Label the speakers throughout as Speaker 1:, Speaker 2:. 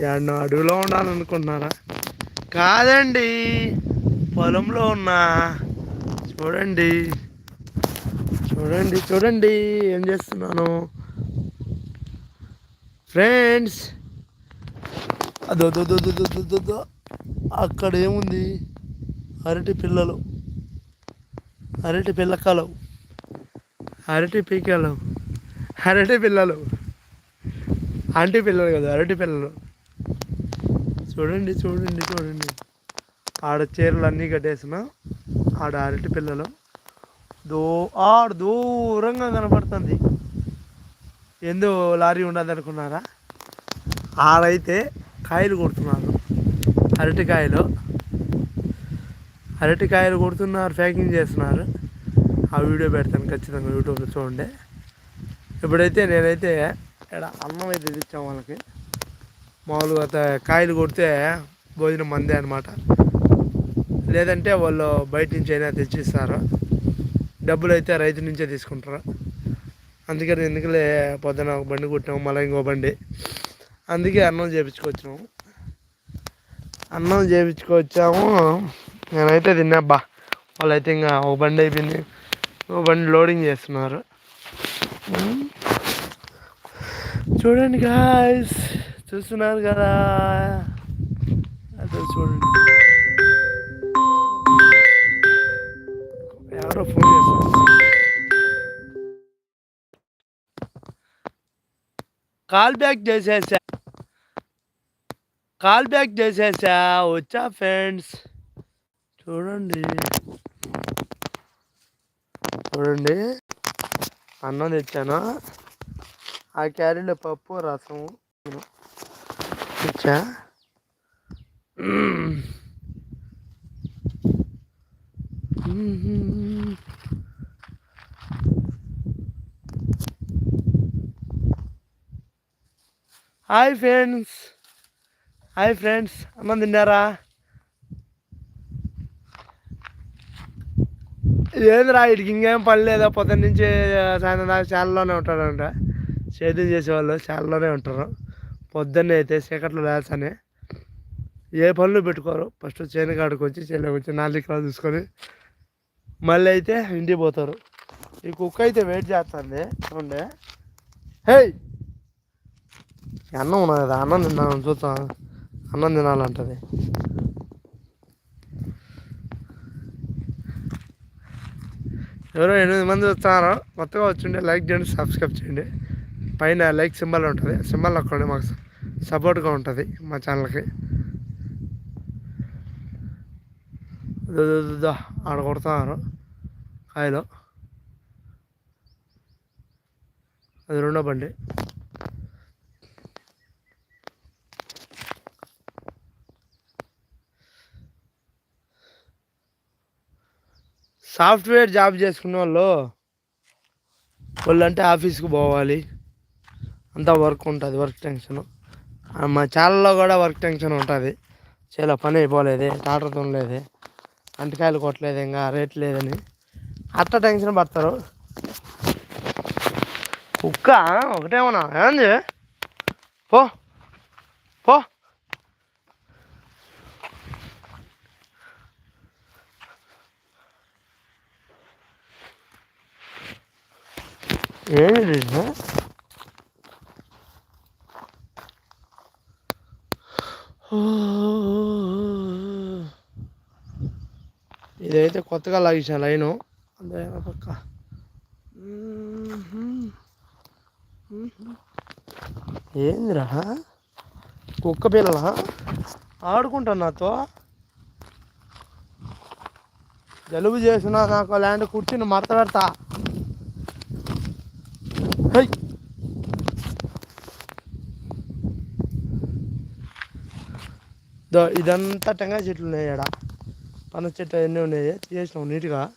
Speaker 1: ఎన్నో అడవిలో ఉండాలనుకుంటున్నారా? కాదండి పొలంలో ఉన్నా. చూడండి. చూడండి చూడండి ఏం చేస్తున్నాను? ఫ్రెండ్స్ అదో దో దో దో దో దో దో దో. అక్కడ ఏముంది? అరటి పిల్లలు. అరటి పిల్లకలు అరటి పీకలు అరటి పిల్లలు. ఆంటీ పిల్లలు కదా అరటి పిల్లలు. చూడండి చూడండి చూడండి. ఆడ చీరలు అన్నీ కట్టేసిన ఆడ అరటి పిల్లలు. దో ఆడ దూరంగా కనపడుతుంది. ఎందు లారీ ఉండదు అనుకున్నారా? ఆడైతే కాయలు కొడుతున్నారు. అరటికాయలు అరటికాయలు కొడుతున్నారు ప్యాకింగ్ చేస్తున్నారు. ఆ వీడియో పెడతాను ఖచ్చితంగా యూట్యూబ్లో చూడండి. ఇప్పుడైతే నేనైతే ఇక్కడ అన్నం అయితే తెచ్చాం వాళ్ళకి మామూలుగా కాయలు కొడితే భోజనం మందే అనమాట లేదంటే వాళ్ళు బయట నుంచి అయినా తెచ్చిస్తారు. డబ్బులు అయితే రైతు నుంచే తీసుకుంటారు. అందుకని ఎందుకులే పొద్దున ఒక బండి కుట్టాము మళ్ళీ ఇంకో బండి. అందుకే అన్నం చేపించుకొచ్చినాము అన్నం చేపించుకొచ్చాము. నేనైతే తిన్నాబ్బా వాళ్ళైతే ఇంకా ఒక బండి అయిపోయింది. ఒక బండి లోడింగ్ చేస్తున్నారు. చూడండి గాయస్ చూస్తున్నారు కదా. అదే చూడండి. ఎవరో ఫోన్ చేస్తున్నారు కాల్ బ్యాక్ చేసేసా. కాల్ బ్యాక్ చేసేసా. వచ్చా ఫ్రెండ్స్. చూడండి. చూడండి. అన్నం తెచ్చాను? ఆ క్యారీలో పప్పు రసం తెచ్చా హాయ్ ఫ్రెండ్స్ హాయ్ ఫ్రెండ్స్ అన్నం తిన్నారా ఏందిరా ఇటుకి ఇంకేం పని లేదా? పొద్దున్న నుంచి సాయంత్రం దాకా చాలలోనే ఉంటాడంట సేద్యం చేసేవాళ్ళు చాలలోనే ఉంటారు. పొద్దున్నే అయితే చీకట్లో లేచని ఏ పనులు పెట్టుకోరు. ఫస్ట్ చేను కాడికి వచ్చి చేనుకి వచ్చి నాలుగు చూసుకొని మళ్ళీ అయితే ఇంటికి పోతారు. ఈ కుక్క అయితే వెయిట్ చేస్తుంది. చూడండి. హే! అన్నం ఉన్నది కదా అన్నం తిన్నాను చూద్దాం అన్నం తినాలంటది. ఎవరో ఎనిమిది మంది వస్తున్నారు. కొత్తగా వచ్చిండే లైక్ చేయండి సబ్స్క్రైబ్ చేయండి. పైన లైక్ సింబల్ ఉంటుంది. సింబల్ నొక్కండి మాకు. సపోర్ట్గా ఉంటుంది మా ఛానల్కి. ఆడ కొడుతున్నారు కాయలో. అది రెండో బండి. సాఫ్ట్వేర్ జాబ్ చేసుకున్న వాళ్ళు వాళ్ళంటే ఆఫీస్కి పోవాలి. అంతా వర్క్ ఉంటుంది వర్క్ టెన్షన్. మా ఛానల్లో కూడా వర్క్ టెన్షన్ ఉంటుంది. చేలో పని అయిపోలేదు టాటర్ తినలేదు అంటకాయలు కొట్టలేదు ఇంకా రేట్ లేదని. అట్ట టెన్షన్ పడతారు. కుక్క ఒకటేమన్నా ఏంది? పో పో. ఏంటి ఇది? ఇదైతే కొత్తగా లాగించిన లైను. అంతే పక్క. ఏందిరా? కుక్క పిల్లల? ఆడుకుంటాను నాతో. జలుబు చేసిన నాకు ల్యాండ్ కూర్చుని మరత పెడతా దో ఇదంతా టెంకాయ చెట్లు ఉన్నాయి ఇక్కడ పనస చెట్టు అన్నీ ఉన్నాయి. తీసేసినాం నీట్గా.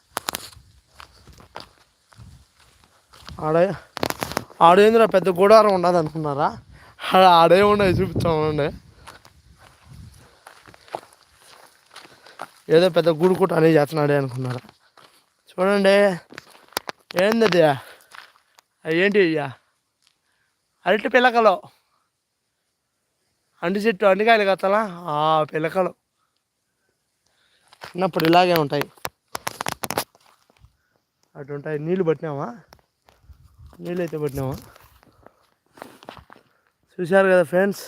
Speaker 1: ఆడ ఆడేందిరా పెద్ద గూడారం ఉండదు అనుకున్నారా? ఆడ ఆడే ఉన్నాయి చూపించామండి ఏదో పెద్ద గూడు కూట అనేది చేస్తున్నాడే అనుకున్నారా? చూడండి. ఏంది అది అవి ఏంటి అయ్యా? అరటి పిలకలు. అంటి చెట్టు అంటికాయలు కత్తలా? ఆ పిలకలు. చిన్నప్పుడు ఇలాగే ఉంటాయి. అటు ఉంటాయి. నీళ్ళు పట్టినామా నీళ్ళు అయితే పట్టినామా చూశారు కదా ఫ్రెండ్స్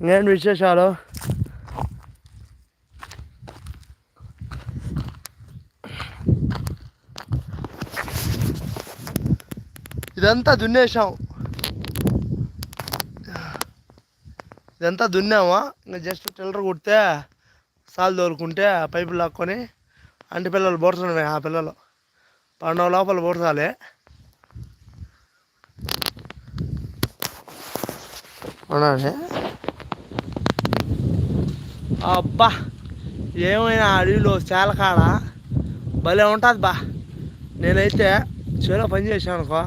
Speaker 1: ఇంకేం విశేషాలు? ఇదంతా దున్నేసాం ఇదంతా దున్నామా? ఇంకా జస్ట్ టిల్లర్ కుడితే సాలు తోలుకుంటే ఆ పైపు లాక్కొని అంటి పిల్లలు బోడుతున్నాయి ఆ పిల్లలు. పండుగ లోపల బోడతాలే అవునండి అబ్బా ఏమైనా అడవిలో కాడ భలే ఉంటుంది బా. నేనైతే చేలో పని చేశాను అనుకో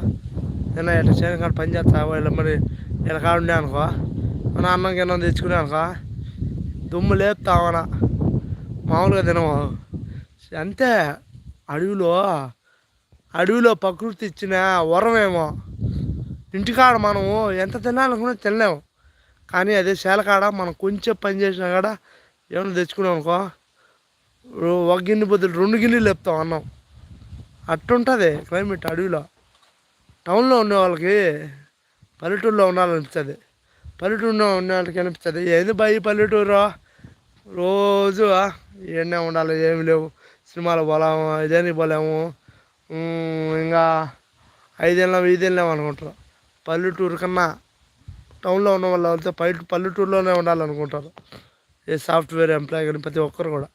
Speaker 1: నిన్న ఇట్లా చేను కాడ పని చేస్తా ఇలా మరి ఇలా కాడ ఉండే అనుకో మన అన్నం కింద తెచ్చుకునే అనుకో దుమ్ము లేపుతామన మామూలుగా తినము. అంతే. అడవిలో అడవిలో ప్రకృతి ఇచ్చిన వరమేమో. ఇంటికాడ మనము ఎంత తినాలనుకున్నా తినలేము. కానీ అదే శాలకాడ మనం కొంచెం పని చేసినా కూడా ఏమైనా తెచ్చుకున్నాం అనుకో ఒక గిన్నె బదులు రెండు గిన్నెలు లేపుతాం అన్నం. అట్టుంటుంది క్లైమేట్ అడవిలో. టౌన్లో ఉండే వాళ్ళకి పల్లెటూరులో ఉండాలనిపిస్తుంది. పల్లెటూరులో ఉండే వాళ్ళకి అనిపిస్తుంది. ఏంది భయ పల్లెటూరు? రోజు ఏడనే ఉండాలి ఏమి లేవు. సినిమాలు పోలేము ఇదేనికి పోలేము. ఇంకా ఐదేళ్ళం ఐదేళ్ళం అనుకుంటారు. పల్లెటూరు కన్నా టౌన్లో ఉన్న వాళ్ళు వెళ్తే పల్లె పల్లెటూరులోనే ఉండాలనుకుంటారు. ఏ సాఫ్ట్వేర్ ఎంప్లాయ్ కానీ ప్రతి ఒక్కరు కూడా.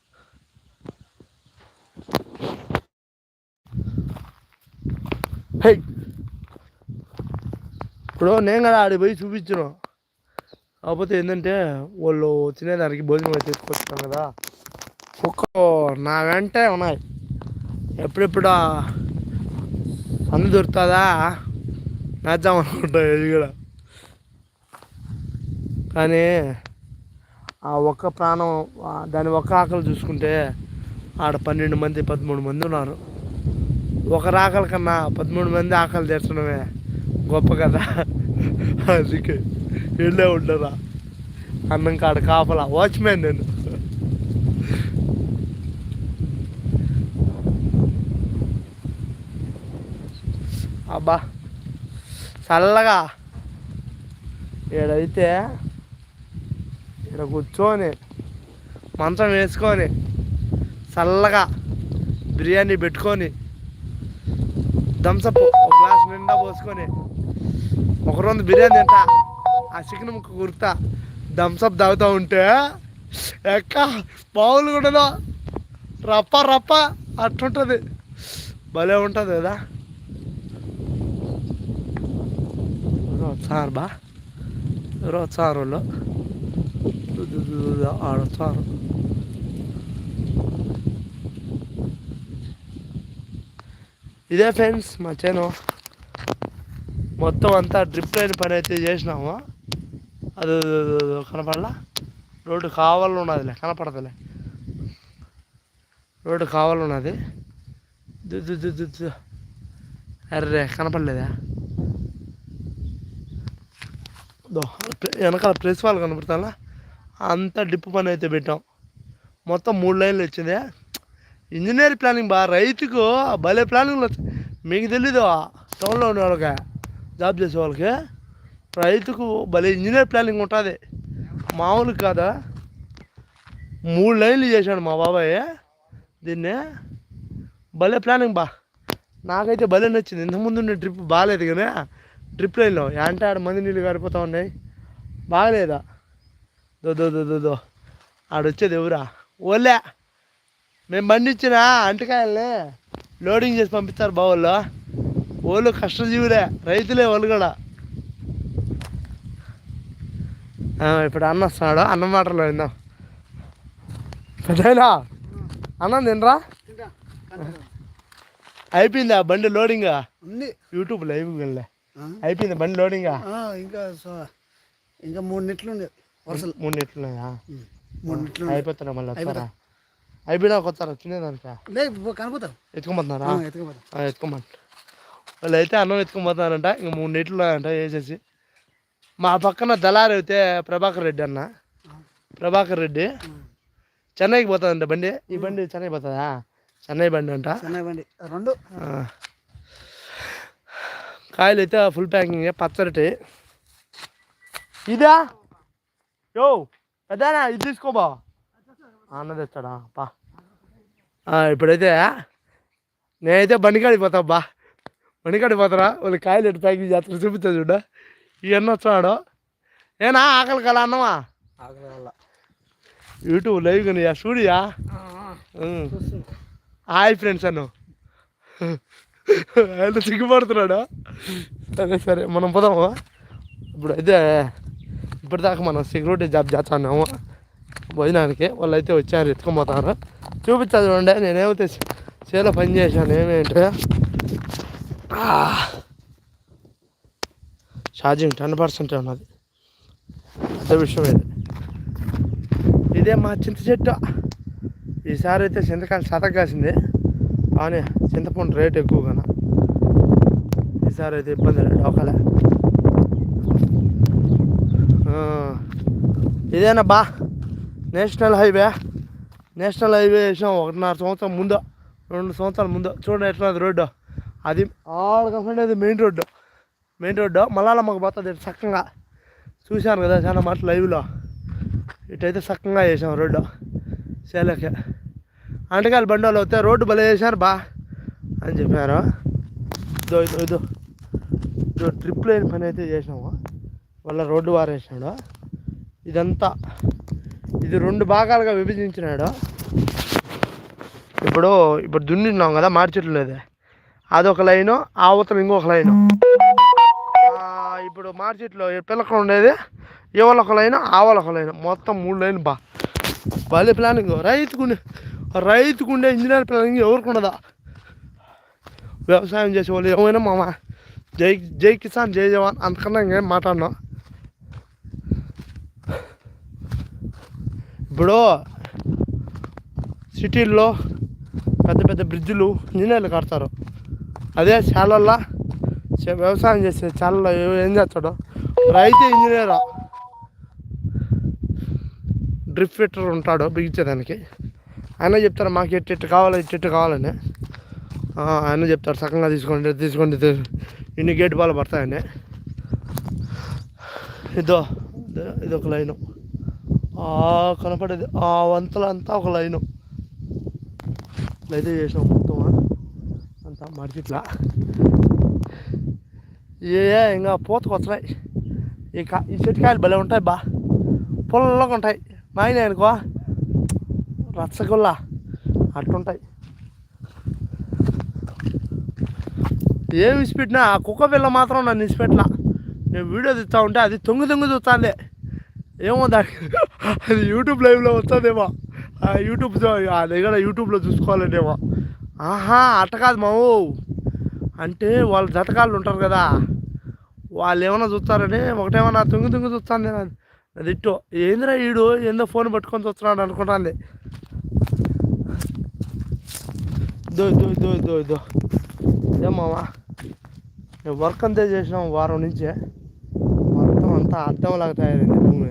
Speaker 1: ఇప్పుడు నేను కదా ఆడిపోయి పోయి కాకపోతే ఏంటంటే వాళ్ళు తినేదానికి భోజనం అయితే కదా. కుక్క నా వెంటే ఉన్నాయి ఎప్పుడెప్పుడు అన్ని దొరుకుతుందా? వేద్దాం అనుకుంటా ఇది కూడా. కానీ ఆ ఒక్క ప్రాణం దాని ఒక్క ఆకలి చూసుకుంటే ఆడ పన్నెండు మంది పదమూడు మంది ఉన్నారు. ఒకరి ఆకలి కన్నా పదమూడు మంది ఆకలి తీర్చడమే గొప్ప కదా. అందుకే. వెళ్ళే ఉండరా? అన్నం కాడ కాపలా. వాచ్మెన్ నేను. అబ్బా. చల్లగా. ఈడైతే ఇక్కడ కూర్చొని మంచం వేసుకొని చల్లగా బిర్యానీ పెట్టుకొని థమ్సప్ ఒక గ్లాస్ నిండా పోసుకొని ఒక రోజు బిర్యానీ తింటా. ఆ చికెన్ ముక్క కుర్తా థమ్సప్ తాగుతూ ఉంటే ఎక్క పావులు కూడా రప్ప రప్ప అట్టుంటుంది. భలే ఉంటుంది కదా. సార్ బా. ఎవరో వచ్చారు వాళ్ళు. ఆడొచ్చారు ఇదే ఫ్రెండ్స్ మా చేను. మొత్తం అంతా డ్రిప్ లైన్ పని అయితే చేసినాము. అది కనపడలా? రోడ్డు కావాలి ఉన్నదిలే కనపడదులే రోడ్డు కావాలి ఉన్నది. దుద్దు దు అర్రే కనపడలేదా? వెనకాల ప్రెస్ వాళ్ళు కనపడతా అంతా డిప్పు పని అయితే పెట్టాం. మొత్తం మూడు లైన్లు వచ్చింది. ఇంజనీర్ ప్లానింగ్ బా రైతుకు భలే ప్లానింగ్లు వచ్చాయి మీకు తెలీదు? టౌన్లో ఉన్న వాళ్ళకి జాబ్ చేసే వాళ్ళకి. రైతుకు భలే ఇంజనీర్ ప్లానింగ్ ఉంటుంది. మామూలు కాదా? మూడు లైన్లు చేశాడు మా బాబాయ్. దీన్ని భలే ప్లానింగ్ బా. నాకైతే భలే నచ్చింది. ఇంతకుముందు ఉండే ట్రిప్ బాగాలేదు కానీ ట్రిప్ లైన్లో అంటే ఆడ మంది నీళ్ళు గారిపోతూ ఉన్నాయి. బాగలేదా? దో దో దో దో దో. ఆడొచ్చేది ఎవరా? ఓలే. మేము బండి అంటకాయల్ని లోడింగ్ చేసి పంపిస్తారు బావుల్లో వాళ్ళు కష్టజీవులే. రైతులే వాళ్ళు కూడా ఆ, ఇప్పుడు అన్న వస్తున్నాడు. అన్న మాటలో విందాం. పెద్దనా అన్నం తినరా? అయిపోయింది బండి లోడింగ్
Speaker 2: ఉంది.
Speaker 1: యూట్యూబ్ లైవ్ వెళ్ళే? అయిపోయింది బండి లోడింగ్
Speaker 2: ఇంకా ఇంకా మూడు నెట్లు ఉంది వరుసలు.
Speaker 1: మూడు
Speaker 2: ఉం. మూడు నెట్లు.
Speaker 1: అయిపోతారా మళ్ళీ వస్తారా? అయిపోయినా కొత్తారా తినేదానికా?
Speaker 2: కనపోతారు
Speaker 1: ఎత్తుకోమంటున్నారా?
Speaker 2: ఆ, ఎత్తుకుపోతారు
Speaker 1: ఎత్తుకోమంట. వాళ్ళు అయితే అన్నం ఎత్తుకోమంటున్నారంట ఇంక మూడు నీళ్ళు ఉన్నాయంట వేసేసి. మా పక్కన దళారి అయితే ప్రభాకర్ రెడ్డి అన్న. ప్రభాకర్ రెడ్డి. చెన్నైకి పోతుందంట బండి. ఈ బండి చెన్నై పోతుందా చెన్నై బండి అంట.
Speaker 2: చెన్నై బండి. రెండు.
Speaker 1: కాయలు అయితే ఫుల్ ప్యాకింగ్ పచ్చరటి ఇదా? యో పెద్దనా ఇది తీసుకోబా అన్న తెస్తాడా? పా. ఇప్పుడైతే నేనైతే బండికాడికి పోతా బా. బండికాడికి పోతారా? వాళ్ళు కాయలు ఎట్టు ప్యాకింగ్ చేస్తారు చూపిస్తా చూడ. ఇవన్నీ వచ్చాడు. ఏనా ఆకలి కల అన్నమా?
Speaker 2: ఆకలి వల్ల.
Speaker 1: యూట్యూబ్ లైవ్ కానీ స్టూడియా హాయ్ ఫ్రెండ్స్ అను ఆయన సిగ్గుపడుతున్నాడు? సరే సరే మనం పోదాము? ఇప్పుడు అయితే ఇప్పటిదాకా మనం సెక్యూరిటీ జాబ్ చేస్తున్నాము. భోజనానికి వాళ్ళు అయితే వచ్చారు ఎత్తుకొని చూపించాలి చూడండి నేనేమైతే చేలో పని చేశాను ఏమేంటి? ఛార్జింగ్ టెన్ పర్సెంట్ ఉన్నది. అదే విషయం ఇది. ఇదే మా చింత చెట్టు. ఈసారి అయితే చింతకాయలు సతకాసింది కానీ చింతపండు రేట్ ఎక్కువగా ఈసారి అయితే ఇబ్బంది లేదు ఒకలే ఇదేనా బా? National highway. నేషనల్ హైవే వేసాం ఒకటిన్నర సంవత్సరం ముందు రెండు సంవత్సరాల ముందు. చూడండి ఎట్లా రోడ్డు. అది ఆడకుండా అది మెయిన్ రోడ్డు. మెయిన్ రోడ్డు మళ్ళా పోతుంది చక్కగా. చూశాను కదా చాలా మాట లైవ్లో. ఇటైతే చక్కగా చేసాం రోడ్డు. సేలకి. అంటకాయలు బండోళ్ళు వస్తే రోడ్డు భలే చేశారు బా అని చెప్పారు. ఇదో ఇదో ఇదో. ఇదో ట్రిప్ లేని పని అయితే చేసినాము. వాళ్ళ రోడ్డు వారేసాడు ఇదంతా ఇది రెండు భాగాలుగా విభజించినాడు. ఇప్పుడు ఇప్పుడు దున్నిన్నాం కదా మార్చెట్లు లేదే అదొక లైను అవతల ఇంకొక లైను. ఇప్పుడు మార్కెట్లో పిల్లక ఉండేది? ఇవాళ ఒక మొత్తం మూడు లైన్ బా. భలే ప్లానింగ్ రైతుకుండే రైతుకుండే ఇంజనీర్ ప్లానింగ్ ఎవరికి ఉండదా? వ్యవసాయం చేసే వాళ్ళు ఏమైనా మామ? జై జై కిసాన్ జై జవాన్ అంతకన్నా ఇంకేం మాట్లాడినా. ఇప్పుడు సిటీల్లో పెద్ద పెద్ద బ్రిడ్జిలు ఇంజనీర్లు కడతారు. అదే శాలల్లో వ్యవసాయం చేసే చాలా ఏం చేస్తాడు. రైతు ఇంజనీరా. డ్రిప్ ఫిట్టర్ ఉంటాడు బిగించేదానికి ఆయన చెప్తారు మాకు ఎట్టు ఎట్టు కావాలి ఇట్టు ఎట్టు కావాలని. ఆయన చెప్తారు సకంగా తీసుకోండి తీసుకోండి ఇన్ని గేట్ బాల్ పడతాయని. ఇదో ఇది ఒక లైను. కనపడేది ఆ వంతలంతా ఒక లైను. అయితే చేసాం మొత్తం అంతా మడిచిట్లా. ఏ ఇంకా పూతకు వస్తున్నాయి ఈ కా ఈ చెట్టుకాయలు భలే ఉంటాయి బా. పుల్లగా ఉంటాయి. మా ఆయన అనుకో. రచ్చగుల్లా. అట్లుంటాయి ఏమి విసిపెట్టినా? ఆ కుక్క పిల్ల మాత్రం నన్ను విసిపెట్టినా. నేను వీడియో తీస్తా ఉంటే అది తొంగి తొంగి చూస్తాంది. ఏమో దానికి అది యూట్యూబ్ లైవ్లో వస్తుందేమో. ఆ యూట్యూబ్ ఆ దగ్గర యూట్యూబ్లో చూసుకోవాలంటేమో ఆహా అట్ట కాదు మావు. అంటే వాళ్ళు జతకాళ్ళు ఉంటారు కదా. వాళ్ళు ఏమైనా చూస్తారని ఒకటేమన్నా తొంగి తొంగి చూస్తాను నేను అది ఇట్టు. ఏందిరా వీడు ఏందో ఫోన్ పట్టుకొని చూస్తున్నాడు అనుకుంటాను దో దో దో దో దో ఇదే మావా. నేను వర్క్ అంతే చేసినాం వారం నుంచే. మొత్తం అంతా అర్థంలాగా తయారైంది భూమి.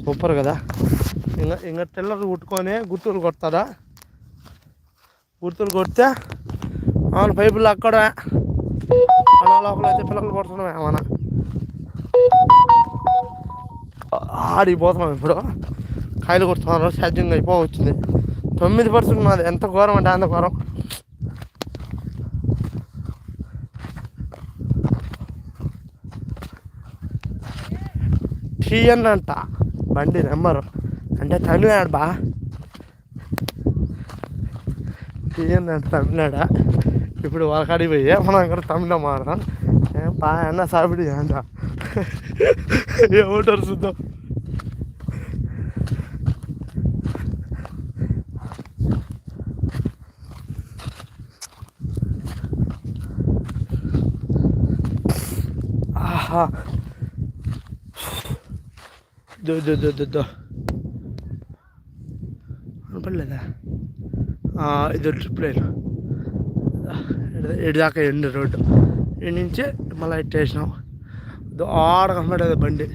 Speaker 1: సూపర్ కదా. ఇంకా ఇంకా తెల్లకి కుట్టుకొని గుర్తులు కొడతారా గుర్తులు కొడితే అవును పైపులు అక్కడ. అలా లోపల అయితే పిల్లలు కొడుతున్నాం ఏమన్నా. ఆడిపోతున్నాం ఇప్పుడు. కాయలు కొడుతున్నారు సాధ్యం అయిపో వచ్చింది తొమ్మిది పర్సెంట్ మాది. ఎంత ఘోరం అంటే అంత ఘోరం. టీఎన్ అంట. బండి నెంబరు. అంటే తమిళనాడు బా. టీఎన్ అంట తమిళనాడ? ఇప్పుడు వాళ్ళకాడికి పోయి మనం ఇక్కడ తమిళ మాడదాం ఏం బా అన్న సాపిడి అంట ఏమంటారు చూద్దాం ఆహా దో దో దో దో దో కనపడలేదా ఆ, ఇది ట్రిప్ లైన్ ఇటు దాకా ఎండు రోడ్డు. ఇటు నుంచి మళ్ళీ ఇటు వేసినాం. ఆడ కనబడేది బండి.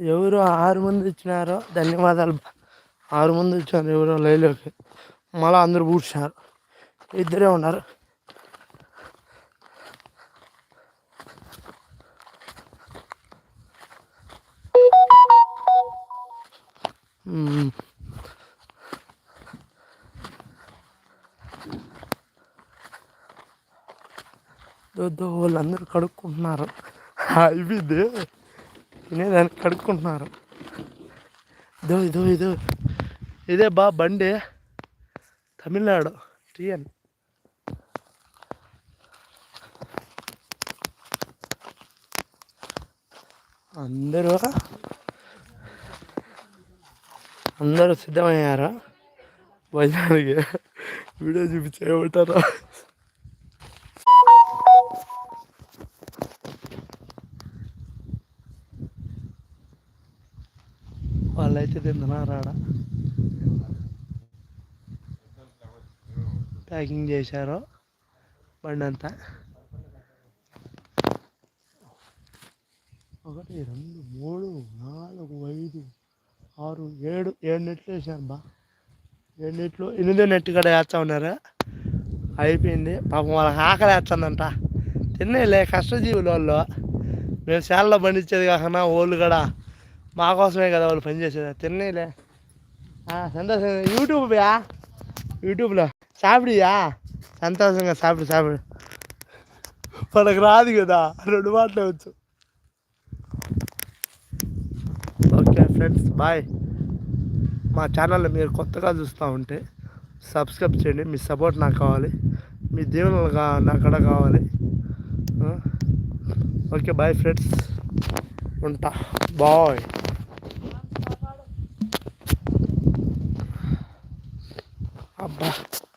Speaker 1: ఎవరు ఆరు మంది ఇచ్చినారో ధన్యవాదాలు. ఆరు మంది వచ్చారు ఎవరో లైలోకి మళ్ళీ అందరూ పూడ్చినారు ఇద్దరే ఉన్నారు. దొద్దో వాళ్ళందరూ కడుక్కుంటున్నారు. అయిపోయింది తినేదానికి కడుక్కుంటున్నారు. ఇదో ఇదో ఇదో ఇదే బా బండి. తమిళనాడు టీఎన్. అందరూ అందరూ సిద్ధమయ్యారా? భజనానికి వీడియో చూపించేయమంటారా వాళ్ళైతే తిందనా రాడా ప్యాకింగ్ చేశారు బండి అంతా. ఒకటి రెండు మూడు నాలుగు ఐదు ఆరు ఏడు ఏడు నెట్లు వేసాను బా. ఏడు నెట్లు ఎనిమిదో నెట్ కూడా వేస్తా ఉన్నారు. అయిపోయింది. పాపం వాళ్ళకి ఆకలి వేస్తుందంట. తినేలే కష్టజీవులు వాళ్ళు. మేము శాలలో పండించేది కాకుండా వాళ్ళు కూడా మా కోసమే కదా వాళ్ళు పనిచేసేది. తినేలే సంతోషం. యూట్యూబ్ యూట్యూబ్లో. సాపిడియా సంతోషంగా సాపిడు సాపిడు మనకు రాదు కదా రెండు మాటలు వచ్చు. Okay friends bye. మా ఛానల్ మీరు కొత్తగా చూస్తూ ఉంటే సబ్స్క్రైబ్ చేయండి మీ సపోర్ట్ నాకు కావాలి మీ దీవెనలు కా నాకు కూడా కావాలి. Okay bye friends. ఉంటా. బాయ్.